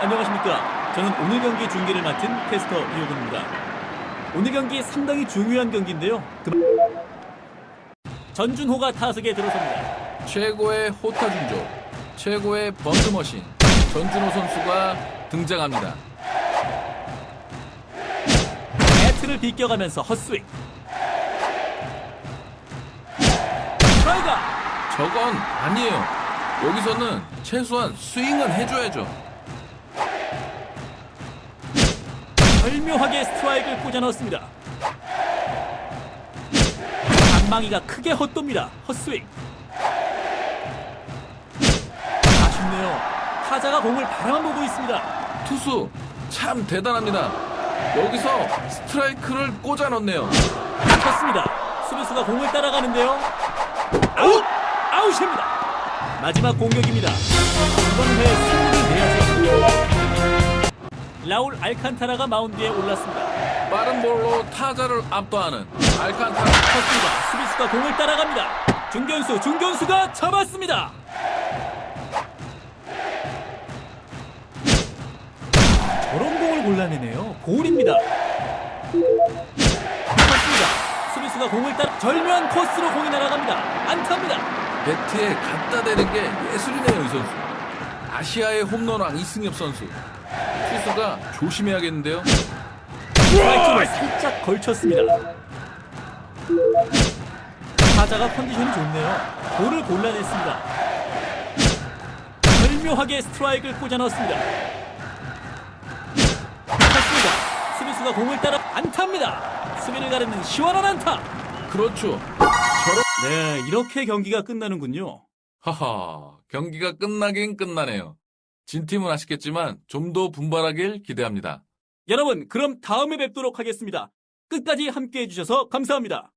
안녕하십니까. 저는 오늘 경기 중계를 맡은 캐스터 이호근입니다. 오늘 경기 상당히 중요한 경기인데요. 그- 전준호가 타석에 들어섭니다. 최고의 호타 중조, 최고의 번드 머신 전준호 선수가 등장합니다. 배트를 비껴가면서 헛스윙. 저건 아니에요. 여기서는 최소한 스윙은 해줘야죠. 절묘하게 스트라이크를 꽂아 넣었습니다. 방망이가 크게 헛돕니다. 헛스윙. 아쉽네요. 타자가 공을 바라만 보고 있습니다. 투수 참 대단합니다. 여기서 스트라이크를 꽂아 넣네요. 쳤습니다. 수비수가 공을 따라가는데요. 아웃! 아웃입니다. 마지막 공격입니다. 이번 회. 라울 알칸타라가 마운드에 올랐습니다. 빠른 볼로 타자를 압도하는 알칸타라 쳤습니다. 수비수가 공을 따라갑니다. 중견수, 중견수가 잡았습니다. 저런 공을 골라내네요. 볼입니다. 쳤습니다. 수비수가 공을 따라 절묘한 코스로 공이 날아갑니다. 안타입니다. 배트에 갖다 대는 게 예술이네요, 이 선수. 아시아의 홈런왕 이승엽 선수. 투수가 조심해야겠는데요. 스트라이크를 살짝 걸쳤습니다. 타자가 컨디션이 좋네요. 볼을 골라냈습니다. 절묘하게 스트라이크를 꽂아 넣었습니다. 쳤습니다. 수비수가 공을 따라 안타입니다. 수비를 가르는 시원한 안타. 그렇죠. 네, 이렇게 경기가 끝나는군요. 하하, 경기가 끝나긴 끝나네요. 진 팀은 아쉽겠지만 좀 더 분발하길 기대합니다. 여러분, 그럼 다음에 뵙도록 하겠습니다. 끝까지 함께 해주셔서 감사합니다.